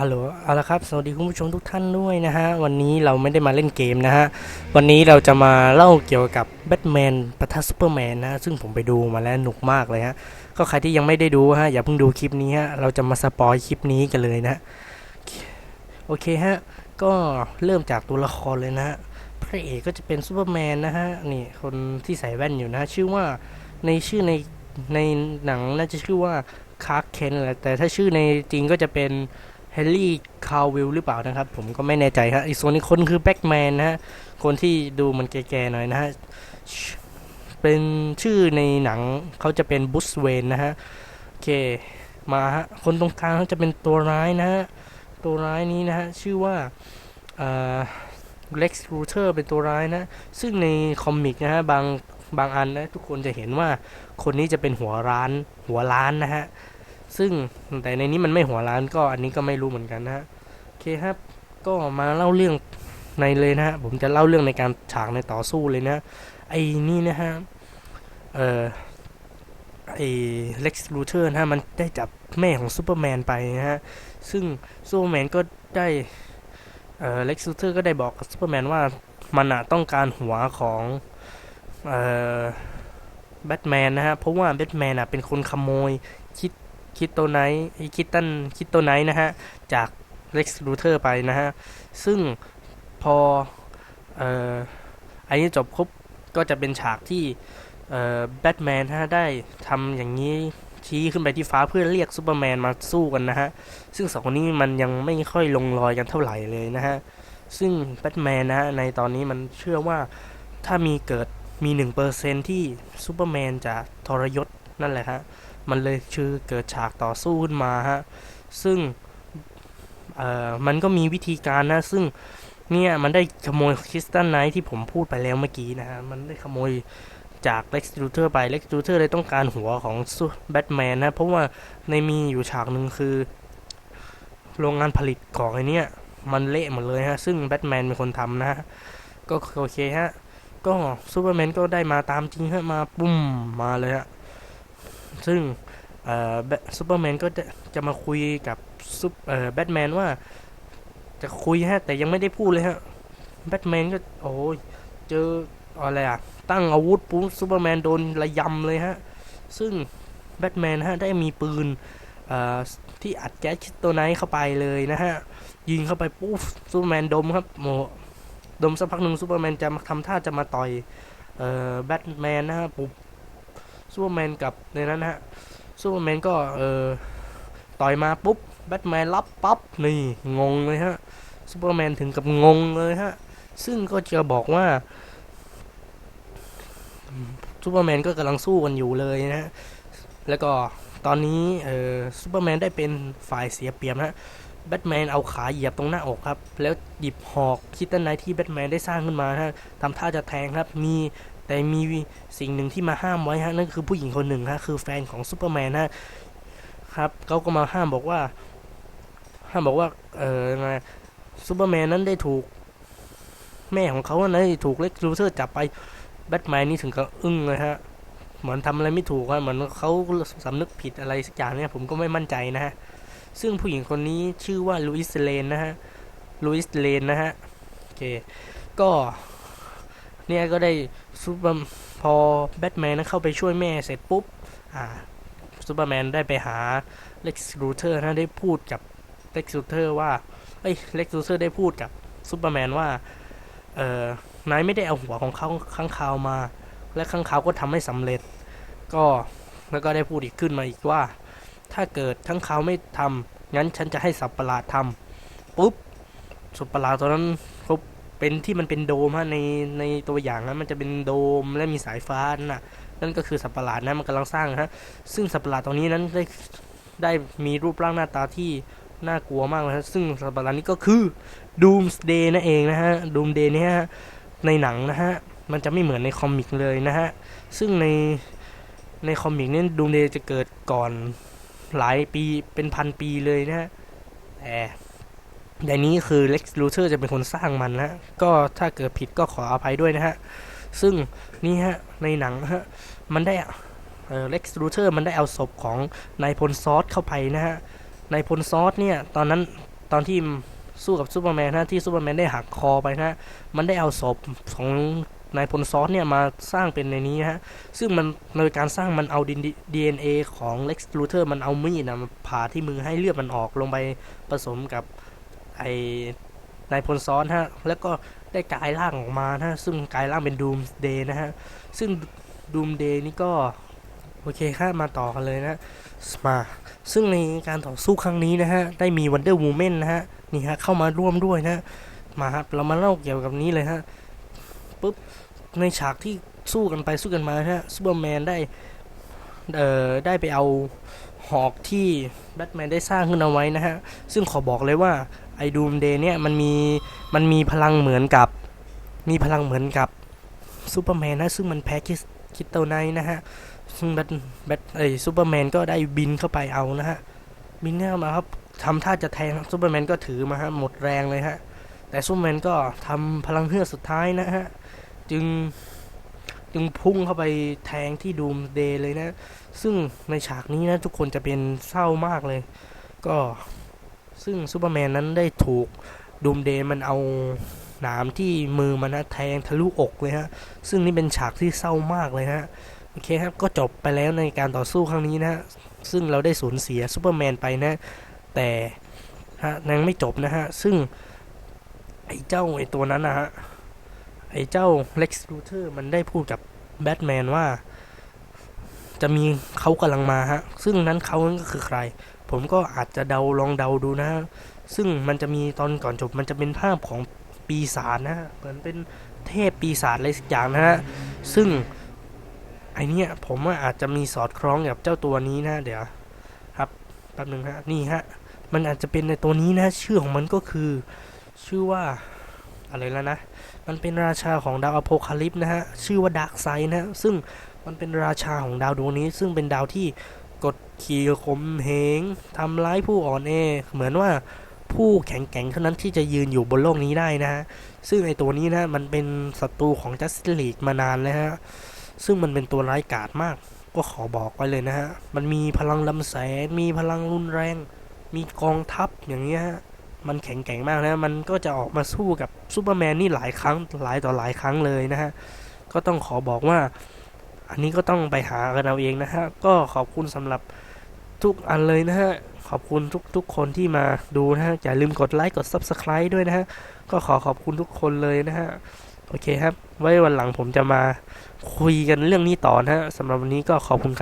ฮัลโหลเอาละครับ สวัสดีคุณผู้ชมทุกท่านด้วยนะฮะ วันนี้เราไม่ได้มาเล่นเกมนะฮะ วันนี้เราจะมาเล่าเกี่ยวกับแบทแมนปะทะซูเปอร์แมนนะ ซึ่งผมไปดูมาแล้วหนุกมากเลยฮะ ก็ใครที่ยังไม่ได้ดูฮะ อย่าเพิ่งดูคลิปนี้ฮะ เราจะมาสปอยคลิปนี้กันเลยนะ โอเคฮะ ก็เริ่มจากตัวละครเลยนะฮะพระเอกก็จะเป็นซูเปอร์แมนนะฮะ นี่คนที่ใส่แว่นอยู่นะ ชื่อว่าในชื่อในในหนังน่าจะชื่อว่าคาร์เคนแหละแต่ถ้าชื่อในจริงก็จะเป็น เฮนรี่คาวิลหรือเปล่านะครับ ผมก็ไม่แน่ใจฮะอีกส่วนอีกคนคือแบ็กแมนนะฮะ คนที่ดูมันแก่ๆหน่อยนะฮะ เป็นชื่อในหนังเขาจะเป็นบุสเวนนะฮะ โอเค มาฮะ คนตรงกลางเขาจะเป็นตัวร้ายนะฮะ ตัวร้ายนี้นะฮะ ชื่อว่าเอ่อเล็กซ์รูเทอร์เป็นตัวร้ายนะ ซึ่งในคอมิกนะฮะ บางบางอันนะ ทุกคนจะเห็นว่าคนนี้จะเป็นหัวร้านหัวร้านนะฮะ ซึ่งแต่ในนี้มันไม่หัวร้านก็อันนี้ก็ไม่รู้เหมือนกันนะฮะโอเคครับ ก็มาเล่าเรื่องในเลยนะฮะผมจะเล่าเรื่องในการฉากในต่อสู้เลยนะไอ้นี่นะฮะเอ่อไอ้เล็กซ์ลูเทอร์นะฮะมันได้จับแม่ของซูเปอร์แมนไปนะฮะซึ่งซูเปอร์แมนก็ได้เอ่อเล็กซ์ลูเทอร์ก็ได้บอกกับซูเปอร์แมนว่ามันอะต้องการหัวของเอ่อแบทแมนนะฮะเพราะว่าแบทแมนอะเป็นคนขโมย คิดตัวไนท์คิดตันคิดตัวไนท์นะฮะ จาก Lex Luthor ไปนะฮะ ซึ่งพอเอ่ออันนี้จบครบก็จะเป็นฉากที่เอ่อแบทแมนฮะได้ทำอย่างนี้ชี้ขึ้นไปที่ฟ้าเพื่อเรียกซูเปอร์แมนมาสู้กันนะฮะ ซึ่งสองคนนี้มันยังไม่ค่อยลงรอยกันเท่าไหร่เลยนะฮะ ซึ่งแบทแมนนะฮะในตอนนี้มันเชื่อว่าถ้ามีเกิดมี1%ที่ซูเปอร์แมนจะทรยศนั่นแหละฮะ มันเลยชื่อเกิดฉากต่อสู้ขึ้นมาฮะ ซึ่งเอ่อมันก็มีวิธีการนะ ซึ่งเนี่ยมันได้ขโมยคริสตัลไนท์ที่ผมพูดไปแล้วเมื่อกี้นะฮะ มันได้ขโมยจากเล็กซ์ลูเทอร์ไปเล็กซ์ลูเทอร์เลยต้องการหัวของแบทแมนนะ เพราะว่าในมีอยู่ฉากหนึ่งคือ โรงงานผลิตของไอเนี้ยมันเละหมดเลยฮะ ซึ่งแบทแมนเป็นคนทำนะฮะ ก็โอเคฮะ ก็ซูเปอร์แมนก็ได้มาตามจริงฮะ มาปุ้มมาเลยฮะ ซึ่งซูเปอร์แมนก็จะจะมาคุยกับซุปเออแบทแมนว่า จะคุยฮะ แต่ยังไม่ได้พูดเลยฮะแบทแมนก็โอ้ยเจออะไรอะตั้งอาวุธปุ๊บซูเปอร์แมนโดนระยำเลยฮะ ซึ่งแบทแมนฮะได้มีปืนที่อัดแก๊สคิดตัวไนท์เข้าไปเลยนะฮะ ยิงเข้าไปปุ๊บซูเปอร์แมนดมครับโมดมสักพักหนึ่งซูเปอร์แมนจะมาทำท่าจะมาต่อยเออแบทแมนนะฮะปุ๊บ ซูเปอร์แมนกับในนั้นะฮะซูเปอร์แมนก็เออต่อยมาปุ๊บแบทแมนรับปั๊บนี่งงเลยฮะซูเปอร์แมนถึงกับงงเลยฮะซึ่งก็จะบอกว่าซูเปอร์แมนก็กำลังสู้กันอยู่เลยนะฮะแล้วก็ตอนนี้เออซูเปอร์แมนได้เป็นฝ่ายเสียเปรียบนะฮะแบทแมนเอาขาเหยียบตรงหน้าอกครับ แล้วหยิบหอกคิตตันไนท์ที่แบทแมนได้สร้างขึ้นมาฮะทำท่าจะแทงครับ มี แต่มีสิ่งหนึ่งที่มาห้ามไว้ฮะนั่นคือผู้หญิงคนหนึ่งฮะคือแฟนของซูเปอร์แมนฮะครับเขาก็มาห้ามบอกว่า ห้ามบอกว่า เออไงซูเปอร์แมนนั้นได้ถูก แม่ของเขานั้นได้ถูกเล็กลูเซอร์จับไปแบทแมนนี่ถึงกับอึ้งเลยฮะเหมือนทำอะไรไม่ถูกฮะเหมือนเขาสำนึกผิดอะไรสักอย่างเนี่ยผมก็ไม่มั่นใจนะฮะซึ่งผู้หญิงคนนี้ชื่อว่าลุอิสเลนนะฮะลุอิสเลนนะฮะโอเคก็ เนี่ยก็ได้ซูเปอร์พอแบทแมนนั้นเข้าไปช่วยแม่เสร็จปุ๊บ อ่าซูเปอร์แมนได้ไปหาเล็กซ์ลูเทอร์นะได้พูดกับเล็กซ์ลูเทอร์ว่าเอ้ยเล็กซ์ลูเทอร์ได้พูดกับซูเปอร์แมนว่า เอ่อนายไม่ได้เอาหัวของเขาข้างคาวมา และข้างคาวก็ทำให้สำเร็จ ก็แล้วก็ได้พูดอีกขึ้นมาอีกว่า ถ้าเกิดข้างคาวไม่ทำงั้นฉันจะให้สับประหลาดทำปุ๊บสับประหลาดตัวนั้นเขา เป็นที่มันเป็นโดมฮะในในตัวอย่างนะมันจะเป็นโดมและมีสายฟ้านั่นน่ะนั่นก็คือสัตว์ประหลาดนะมันกำลังสร้างฮะซึ่งสัตว์ประหลาดตรงนี้นั้นได้ได้มีรูปร่างหน้าตาที่น่ากลัวมากเลยฮะซึ่งสัตว์ประหลาดนี้ก็คือ Doomsday นั่นเองนะฮะ Doomsday เนี่ยฮะในหนังนะฮะมันจะไม่เหมือนในคอมิกเลยนะฮะซึ่งในในคอมิกนี่ย Doomsday จะเกิดก่อนหลายปีเป็นพันปีเลยนะฮะแต่ ในนี้คือ Lex Luthor จะเป็นคนสร้างมันนะก็ถ้าเกิดผิดก็ขออภัยด้วยนะฮะ ซึ่งนี่ฮะ ในหนังฮะ มันได้เอ่อ Lex Luthor มันได้เอาศพของนายพลซอสเข้าไปนะฮะ นายพลซอสเนี่ย ตอนนั้นตอนที่สู้กับซูเปอร์แมนนะที่ซูเปอร์แมนได้หักคอไปนะมันได้เอาศพของนายพลซอสเนี่ยมาสร้างเป็นในนี้ฮะ ซึ่งมันโดยการสร้างมันเอาดินดีเอ็นเอของเล็กซ์ลูเทอร์มันเอามีดนะผ่าที่มือให้เลือดมันออกลงไปผสมกับ ไอนายพลซ้อสฮะแล้วก็ได้กลายร่างออกมานะซึ่งกลายร่างเป็นดูมเดย์นะฮะซึ่งดูมเดย์นี่ก็ โอเคครับมาต่อกันเลยนะมาซึ่งในการต่อสู้ครั้งนี้นะฮะได้มีวันเดอร์วูแมนนะฮะนี่ฮะเข้ามาร่วมด้วยนะมาครับเรามาเล่าเกี่ยวกับนี้เลยฮะปุ๊บในฉากที่สู้กันไปสู้กันมาฮะซูเปอร์แมนได้เอ่อได้ไปเอา หอกที่แบทแมนได้สร้างขึ้นเอาไว้นะฮะ ซึ่งขอบอกเลยว่าไอ้ดูมเดย์เนี่ยมันมีมันมีพลังเหมือนกับมีพลังเหมือนกับซูเปอร์แมนนะซึ่งมันแพ้คิสคิตเตไนนะฮะ ซึ่งแบทแบทเอ้ซูเปอร์แมนก็ได้บินเข้าไปเอานะฮะ บินเข้ามาครับทำท่าจะแทงซูเปอร์แมนก็ถือมาฮะหมดแรงเลยฮะ แต่ซูเปอร์แมนก็ทำพลังเฮือกสุดท้ายนะฮะ จึง จึงพุ่งเข้าไปแทงที่ดูมเดย์เลยนะ ซึ่งในฉากนี้นะทุกคนจะเป็นเศร้ามากเลย ก็ซึ่งซูเปอร์แมนนั้นได้ถูกดูมเดย์มันเอาหนามที่มือมันนะแทงทะลุอกเลยฮะ ซึ่งนี่เป็นฉากที่เศร้ามากเลยฮะ โอเคครับ ก็จบไปแล้วในการต่อสู้ครั้งนี้นะฮะ ซึ่งเราได้สูญเสียซูเปอร์แมนไปนะ แต่ฮะยังไม่จบนะฮะ ซึ่งไอ้เจ้าไอ้ตัวนั้นนะฮะ ไอ้เจ้าเล็กซ์ลูเทอร์มันได้พูดกับแบทแมนว่า จะมีเขากำลังมาฮะ ซึ่งนั้นเขานั้นก็คือใคร ผมก็อาจจะเดาลองเดาดูนะฮะซึ่งมันจะมีตอนก่อนจบมันจะเป็นภาพของปีศาจนะเหมือนเป็นเทพปีศาจอะไรสักอย่างนะฮะ ซึ่งไอเนี้ยผมว่าอาจจะมีสอดคล้องกับเจ้าตัวนี้นะ เดี๋ยวครับแป๊บหนึ่งฮะนี่ฮะ มันอาจจะเป็นในตัวนี้นะ ชื่อของมันก็คือ ชื่อว่า อะไรแล้วนะ มันเป็นราชาของดาวอโพคาลิปนะฮะ ชื่อว่าดาร์กไซด์นะฮะ ซึ่งมันเป็นราชาของดาวดวงนี้ ซึ่งเป็นดาวที่กดขี่ข่มเหงทำร้ายผู้อ่อนแอ เหมือนว่าผู้แข็งแกร่งเท่านั้นที่จะยืนอยู่บนโลกนี้ได้นะฮะ ซึ่งไอตัวนี้นะมันเป็นศัตรูของจัสติลีกมานานแล้วฮะ ซึ่งมันเป็นตัวร้ายกาจมาก ก็ขอบอกไว้เลยนะฮะ มันมีพลังลำแสง มีพลังรุนแรง มีกองทัพอย่างเงี้ยฮะ มันแข็งแกร่งมากนะ มันก็จะออกมาสู้กับซูเปอร์แมนนี่หลายครั้งหลายต่อหลายครั้งเลยนะฮะ ก็ต้องขอบอกว่า อันนี้ก็ต้องไปหากันเอาเองนะฮะ ก็ขอบคุณสำหรับทุกอันเลยนะฮะ ขอบคุณทุกทุกคนที่มาดูนะฮะ อย่าลืมกดไลค์กด Subscribe ด้วยนะฮะ ก็ขอขอบคุณทุกคนเลยนะฮะ โอเคครับ ไว้วันหลังผมจะมาคุยกันเรื่องนี้ต่อนะฮะสำหรับวันนี้ก็ขอบคุณครับ